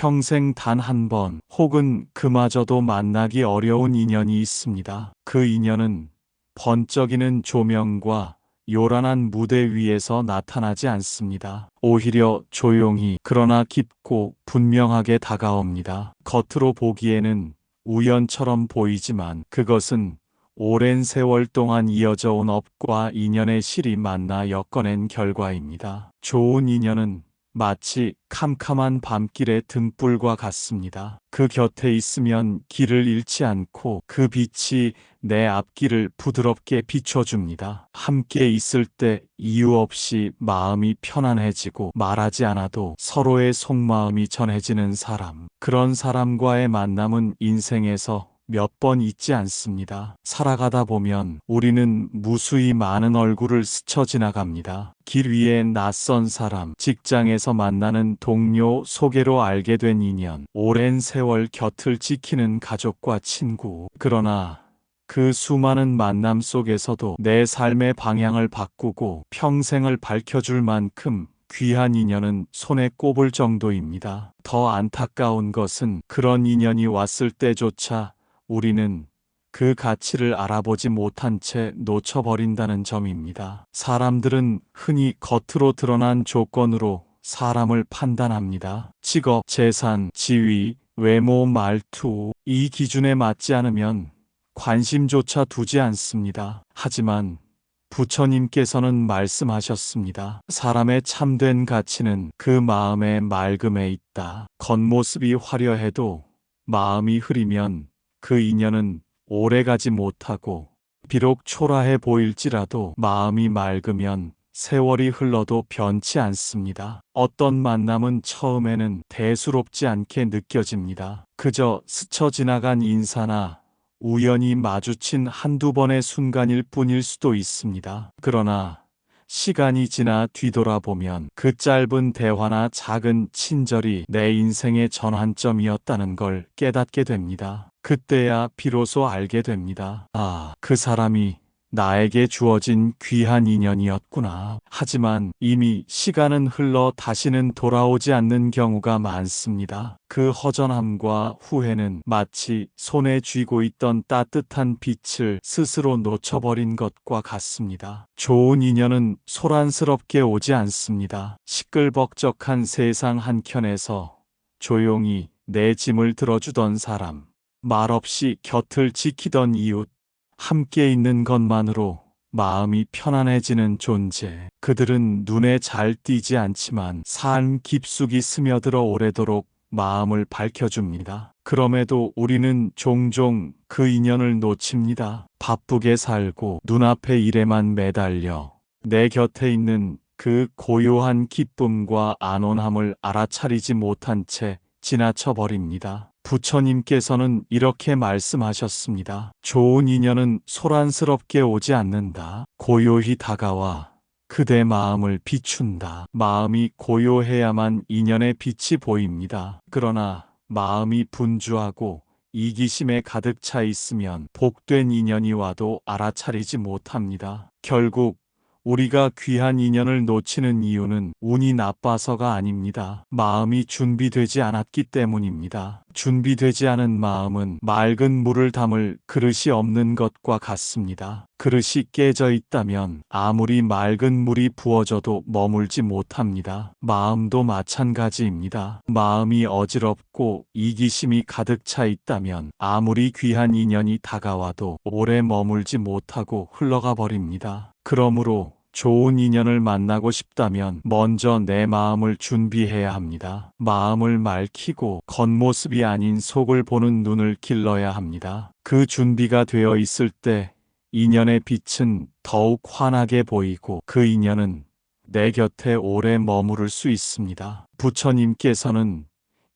평생 단 한 번 혹은 그마저도 만나기 어려운 인연이 있습니다. 그 인연은 번쩍이는 조명과 요란한 무대 위에서 나타나지 않습니다. 오히려 조용히 그러나 깊고 분명하게 다가옵니다. 겉으로 보기에는 우연처럼 보이지만 그것은 오랜 세월 동안 이어져 온 업과 인연의 실이 만나 엮어낸 결과입니다. 좋은 인연은 마치 캄캄한 밤길의 등불과 같습니다. 그 곁에 있으면 길을 잃지 않고 그 빛이 내 앞길을 부드럽게 비춰줍니다. 함께 있을 때 이유 없이 마음이 편안해지고 말하지 않아도 서로의 속마음이 전해지는 사람. 그런 사람과의 만남은 인생에서 몇 번 있지 않습니다. 살아가다 보면 우리는 무수히 많은 얼굴을 스쳐 지나갑니다. 길 위에 낯선 사람, 직장에서 만나는 동료 소개로 알게 된 인연, 오랜 세월 곁을 지키는 가족과 친구. 그러나 그 수많은 만남 속에서도 내 삶의 방향을 바꾸고 평생을 밝혀줄 만큼 귀한 인연은 손에 꼽을 정도입니다. 더 안타까운 것은 그런 인연이 왔을 때조차 우리는 그 가치를 알아보지 못한 채 놓쳐버린다는 점입니다. 사람들은 흔히 겉으로 드러난 조건으로 사람을 판단합니다. 직업, 재산, 지위, 외모, 말투, 이 기준에 맞지 않으면 관심조차 두지 않습니다. 하지만 부처님께서는 말씀하셨습니다. 사람의 참된 가치는 그 마음의 맑음에 있다. 겉모습이 화려해도 마음이 흐리면 그 인연은 오래가지 못하고 비록 초라해 보일지라도 마음이 맑으면 세월이 흘러도 변치 않습니다. 어떤 만남은 처음에는 대수롭지 않게 느껴집니다. 그저 스쳐 지나간 인사나 우연히 마주친 한두 번의 순간일 뿐일 수도 있습니다. 그러나 시간이 지나 뒤돌아보면 그 짧은 대화나 작은 친절이 내 인생의 전환점이었다는 걸 깨닫게 됩니다. 그때야 비로소 알게 됩니다. 아, 그 사람이 나에게 주어진 귀한 인연이었구나. 하지만 이미 시간은 흘러 다시는 돌아오지 않는 경우가 많습니다. 그 허전함과 후회는 마치 손에 쥐고 있던 따뜻한 빛을 스스로 놓쳐버린 것과 같습니다. 좋은 인연은 소란스럽게 오지 않습니다. 시끌벅적한 세상 한켠에서 조용히 내 짐을 들어주던 사람, 말없이 곁을 지키던 이웃, 함께 있는 것만으로 마음이 편안해지는 존재. 그들은 눈에 잘 띄지 않지만 삶 깊숙이 스며들어 오래도록 마음을 밝혀줍니다. 그럼에도 우리는 종종 그 인연을 놓칩니다. 바쁘게 살고 눈앞의 일에만 매달려 내 곁에 있는 그 고요한 기쁨과 안온함을 알아차리지 못한 채 지나쳐 버립니다. 부처님께서는 이렇게 말씀하셨습니다. 좋은 인연은 소란스럽게 오지 않는다. 고요히 다가와 그대 마음을 비춘다. 마음이 고요해야만 인연의 빛이 보입니다. 그러나 마음이 분주하고 이기심에 가득 차 있으면 복된 인연이 와도 알아차리지 못합니다. 결국 우리가 귀한 인연을 놓치는 이유는 운이 나빠서가 아닙니다. 마음이 준비되지 않았기 때문입니다. 준비되지 않은 마음은 맑은 물을 담을 그릇이 없는 것과 같습니다. 그릇이 깨져 있다면 아무리 맑은 물이 부어져도 머물지 못합니다. 마음도 마찬가지입니다. 마음이 어지럽고 이기심이 가득 차 있다면 아무리 귀한 인연이 다가와도 오래 머물지 못하고 흘러가 버립니다. 그러므로 좋은 인연을 만나고 싶다면 먼저 내 마음을 준비해야 합니다. 마음을 맑히고 겉모습이 아닌 속을 보는 눈을 길러야 합니다. 그 준비가 되어 있을 때 인연의 빛은 더욱 환하게 보이고 그 인연은 내 곁에 오래 머무를 수 있습니다. 부처님께서는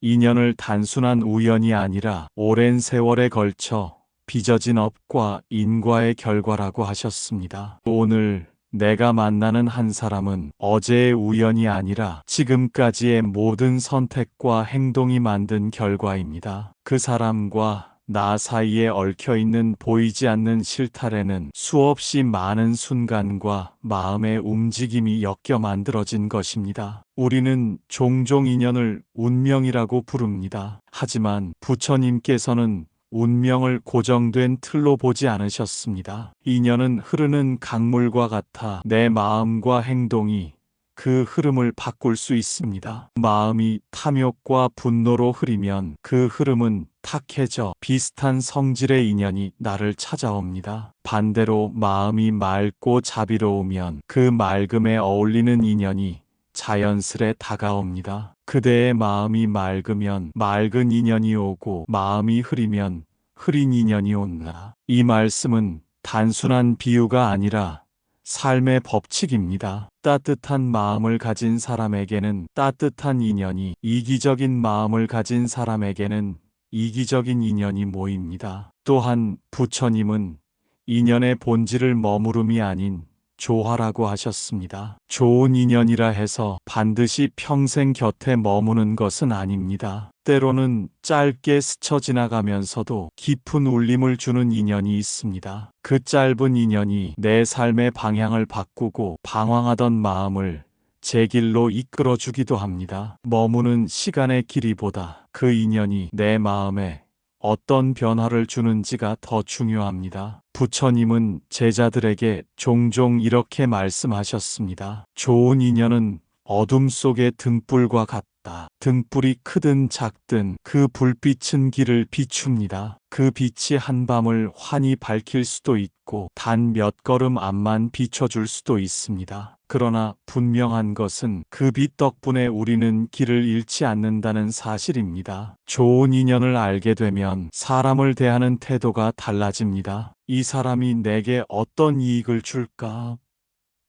인연을 단순한 우연이 아니라 오랜 세월에 걸쳐 빚어진 업과 인과의 결과라고 하셨습니다. 오늘 내가 만나는 한 사람은 어제의 우연이 아니라 지금까지의 모든 선택과 행동이 만든 결과입니다. 그 사람과 나 사이에 얽혀 있는 보이지 않는 실타래는 수없이 많은 순간과 마음의 움직임이 엮여 만들어진 것입니다. 우리는 종종 인연을 운명이라고 부릅니다. 하지만 부처님께서는 운명을 고정된 틀로 보지 않으셨습니다. 인연은 흐르는 강물과 같아 내 마음과 행동이 그 흐름을 바꿀 수 있습니다. 마음이 탐욕과 분노로 흐리면 그 흐름은 탁해져 비슷한 성질의 인연이 나를 찾아옵니다. 반대로 마음이 맑고 자비로우면 그 맑음에 어울리는 인연이 자연스레 다가옵니다. 그대의 마음이 맑으면 맑은 인연이 오고 마음이 흐리면 흐린 인연이 온다. 이 말씀은 단순한 비유가 아니라 삶의 법칙입니다. 따뜻한 마음을 가진 사람에게는 따뜻한 인연이, 이기적인 마음을 가진 사람에게는 이기적인 인연이 모입니다. 또한 부처님은 인연의 본질을 머무름이 아닌 조화라고 하셨습니다. 좋은 인연이라 해서 반드시 평생 곁에 머무는 것은 아닙니다. 때로는 짧게 스쳐 지나가면서도 깊은 울림을 주는 인연이 있습니다. 그 짧은 인연이 내 삶의 방향을 바꾸고 방황하던 마음을 제 길로 이끌어 주기도 합니다. 머무는 시간의 길이보다 그 인연이 내 마음에 어떤 변화를 주는지가 더 중요합니다. 부처님은 제자들에게 종종 이렇게 말씀하셨습니다. 좋은 인연은 어둠 속의 등불과 같다. 등불이 크든 작든 그 불빛은 길을 비춥니다. 그 빛이 한밤을 환히 밝힐 수도 있고 단 몇 걸음 앞만 비춰줄 수도 있습니다. 그러나 분명한 것은 그 빛 덕분에 우리는 길을 잃지 않는다는 사실입니다. 좋은 인연을 알게 되면 사람을 대하는 태도가 달라집니다. 이 사람이 내게 어떤 이익을 줄까?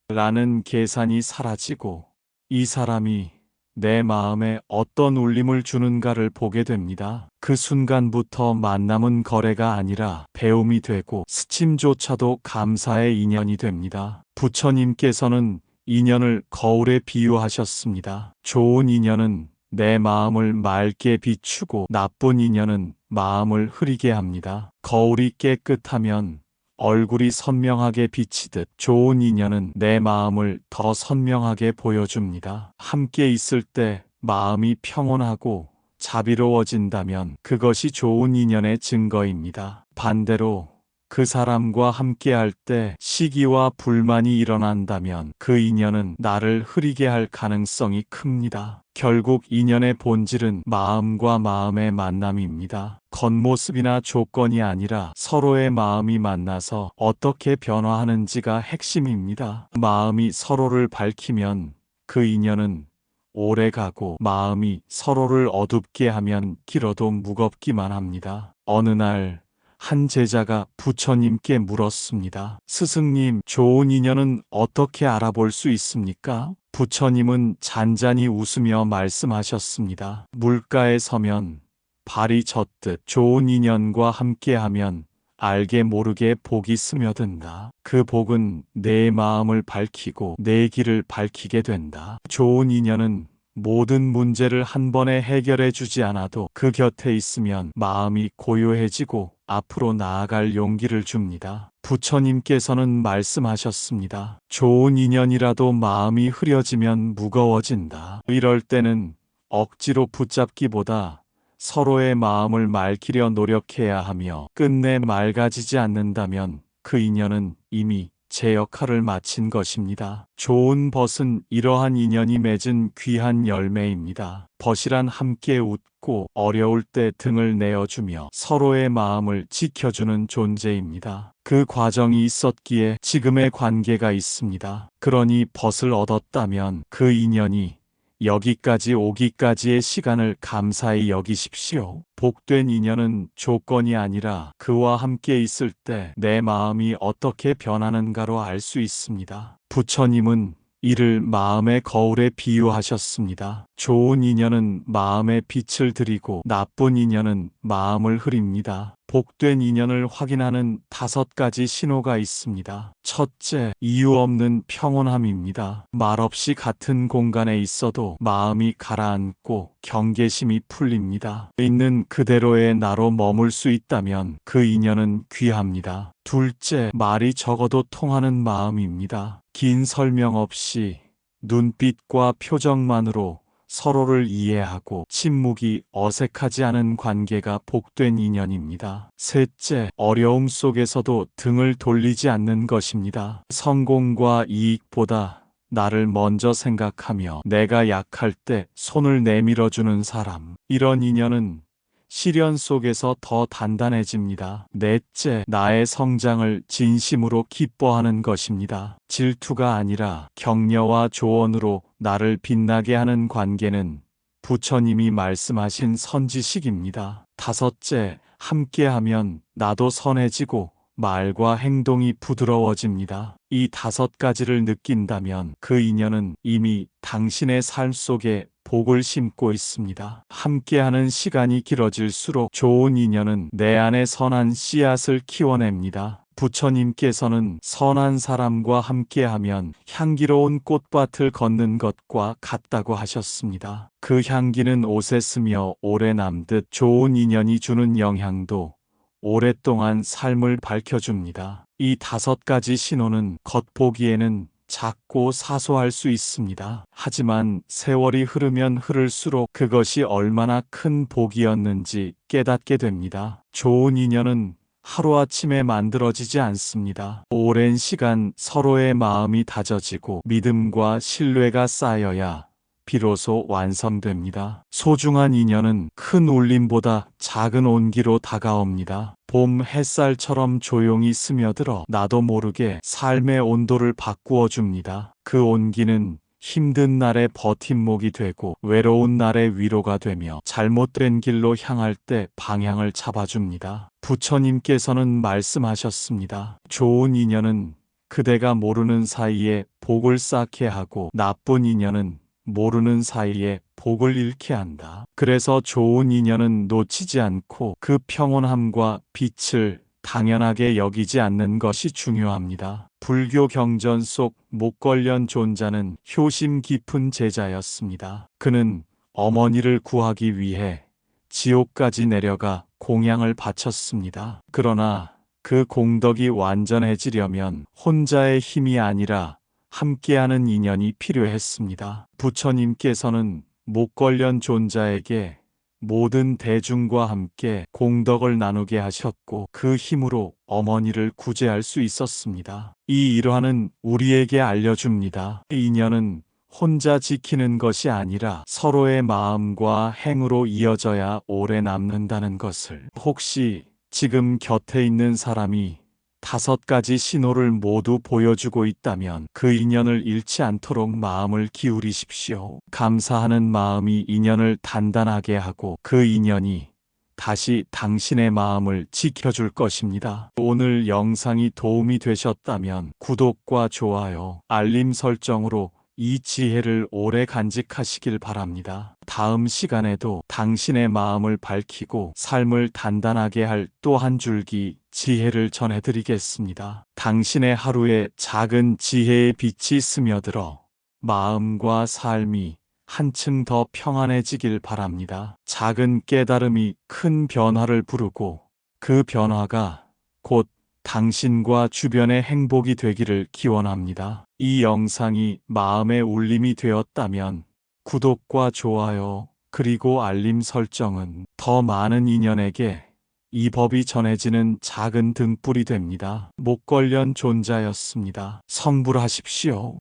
라는 계산이 사라지고 이 사람이 내 마음에 어떤 울림을 주는가를 보게 됩니다. 그 순간부터 만남은 거래가 아니라 배움이 되고 스침조차도 감사의 인연이 됩니다. 부처님께서는 인연을 거울에 비유하셨습니다. 좋은 인연은 내 마음을 맑게 비추고 나쁜 인연은 마음을 흐리게 합니다. 거울이 깨끗하면 얼굴이 선명하게 비치듯 좋은 인연은 내 마음을 더 선명하게 보여줍니다. 함께 있을 때 마음이 평온하고 자비로워진다면 그것이 좋은 인연의 증거입니다. 반대로 그 사람과 함께 할 때 시기와 불만이 일어난다면 그 인연은 나를 흐리게 할 가능성이 큽니다. 결국 인연의 본질은 마음과 마음의 만남입니다. 겉모습이나 조건이 아니라 서로의 마음이 만나서 어떻게 변화하는지가 핵심입니다. 마음이 서로를 밝히면 그 인연은 오래 가고 마음이 서로를 어둡게 하면 길어도 무겁기만 합니다. 어느 날 한 제자가 부처님께 물었습니다. 스승님, 좋은 인연은 어떻게 알아볼 수 있습니까? 부처님은 잔잔히 웃으며 말씀하셨습니다. 물가에 서면 발이 젖듯 좋은 인연과 함께하면 알게 모르게 복이 스며든다. 그 복은 내 마음을 밝히고 내 길을 밝히게 된다. 좋은 인연은 모든 문제를 한 번에 해결해 주지 않아도 그 곁에 있으면 마음이 고요해지고 앞으로 나아갈 용기를 줍니다. 부처님께서는 말씀하셨습니다. 좋은 인연이라도 마음이 흐려지면 무거워진다. 이럴 때는 억지로 붙잡기보다 서로의 마음을 맑히려 노력해야 하며 끝내 맑아지지 않는다면 그 인연은 이미 제 역할을 마친 것입니다. 좋은 벗은 이러한 인연이 맺은 귀한 열매입니다. 벗이란 함께 웃고 어려울 때 등을 내어주며 서로의 마음을 지켜주는 존재입니다. 그 과정이 있었기에 지금의 관계가 있습니다. 그러니 벗을 얻었다면 그 인연이 여기까지 오기까지의 시간을 감사히 여기십시오. 복된 인연은 조건이 아니라 그와 함께 있을 때 내 마음이 어떻게 변하는가로 알 수 있습니다. 부처님은 이를 마음의 거울에 비유하셨습니다. 좋은 인연은 마음에 빛을 들이고 나쁜 인연은 마음을 흐립니다. 복된 인연을 확인하는 다섯 가지 신호가 있습니다. 첫째, 이유 없는 평온함입니다. 말없이 같은 공간에 있어도 마음이 가라앉고 경계심이 풀립니다. 있는 그대로의 나로 머물 수 있다면 그 인연은 귀합니다. 둘째, 말이 적어도 통하는 마음입니다. 긴 설명 없이 눈빛과 표정만으로 서로를 이해하고 침묵이 어색하지 않은 관계가 복된 인연입니다. 셋째, 어려움 속에서도 등을 돌리지 않는 것입니다. 성공과 이익보다 나를 먼저 생각하며 내가 약할 때 손을 내밀어주는 사람. 이런 인연은 시련 속에서 더 단단해집니다. 넷째, 나의 성장을 진심으로 기뻐하는 것입니다. 질투가 아니라 격려와 조언으로 나를 빛나게 하는 관계는 부처님이 말씀하신 선지식입니다. 다섯째, 함께하면 나도 선해지고 말과 행동이 부드러워집니다. 이 다섯 가지를 느낀다면 그 인연은 이미 당신의 삶 속에 복을 심고 있습니다. 함께하는 시간이 길어질수록 좋은 인연은 내 안에 선한 씨앗을 키워냅니다. 부처님께서는 선한 사람과 함께하면 향기로운 꽃밭을 걷는 것과 같다고 하셨습니다. 그 향기는 옷에 스며 오래 남듯 좋은 인연이 주는 영향도 오랫동안 삶을 밝혀줍니다. 이 다섯 가지 신호는 겉보기에는 작고 사소할 수 있습니다. 하지만 세월이 흐르면 흐를수록 그것이 얼마나 큰 복이었는지 깨닫게 됩니다. 좋은 인연은 하루아침에 만들어지지 않습니다. 오랜 시간 서로의 마음이 다져지고 믿음과 신뢰가 쌓여야 비로소 완성됩니다. 소중한 인연은 큰 울림보다 작은 온기로 다가옵니다. 봄 햇살처럼 조용히 스며들어 나도 모르게 삶의 온도를 바꾸어 줍니다. 그 온기는 힘든 날의 버팀목이 되고 외로운 날의 위로가 되며 잘못된 길로 향할 때 방향을 잡아줍니다. 부처님께서는 말씀하셨습니다. 좋은 인연은 그대가 모르는 사이에 복을 쌓게 하고 나쁜 인연은 모르는 사이에 복을 잃게 한다. 그래서 좋은 인연은 놓치지 않고 그 평온함과 빛을 당연하게 여기지 않는 것이 중요합니다. 불교 경전 속 목걸련 존자는 효심 깊은 제자였습니다. 그는 어머니를 구하기 위해 지옥까지 내려가 공양을 바쳤습니다. 그러나 그 공덕이 완전해지려면 혼자의 힘이 아니라 함께하는 인연이 필요했습니다. 부처님께서는 목걸련 존자에게 모든 대중과 함께 공덕을 나누게 하셨고 그 힘으로 어머니를 구제할 수 있었습니다. 이 일화는 우리에게 알려줍니다. 인연은 혼자 지키는 것이 아니라 서로의 마음과 행으로 이어져야 오래 남는다는 것을 혹시 지금 곁에 있는 사람이 다섯 가지 신호를 모두 보여주고 있다면 그 인연을 잃지 않도록 마음을 기울이십시오. 감사하는 마음이 인연을 단단하게 하고 그 인연이 다시 당신의 마음을 지켜줄 것입니다. 오늘 영상이 도움이 되셨다면 구독과 좋아요, 알림 설정으로 이 지혜를 오래 간직하시길 바랍니다. 다음 시간에도 당신의 마음을 밝히고 삶을 단단하게 할 또 한 줄기 지혜를 전해드리겠습니다. 당신의 하루에 작은 지혜의 빛이 스며들어 마음과 삶이 한층 더 평안해지길 바랍니다. 작은 깨달음이 큰 변화를 부르고 그 변화가 곧 당신과 주변의 행복이 되기를 기원합니다. 이 영상이 마음의 울림이 되었다면 구독과 좋아요 그리고 알림 설정은 더 많은 인연에게 이 법이 전해지는 작은 등불이 됩니다. 목걸련 존자였습니다. 성불하십시오.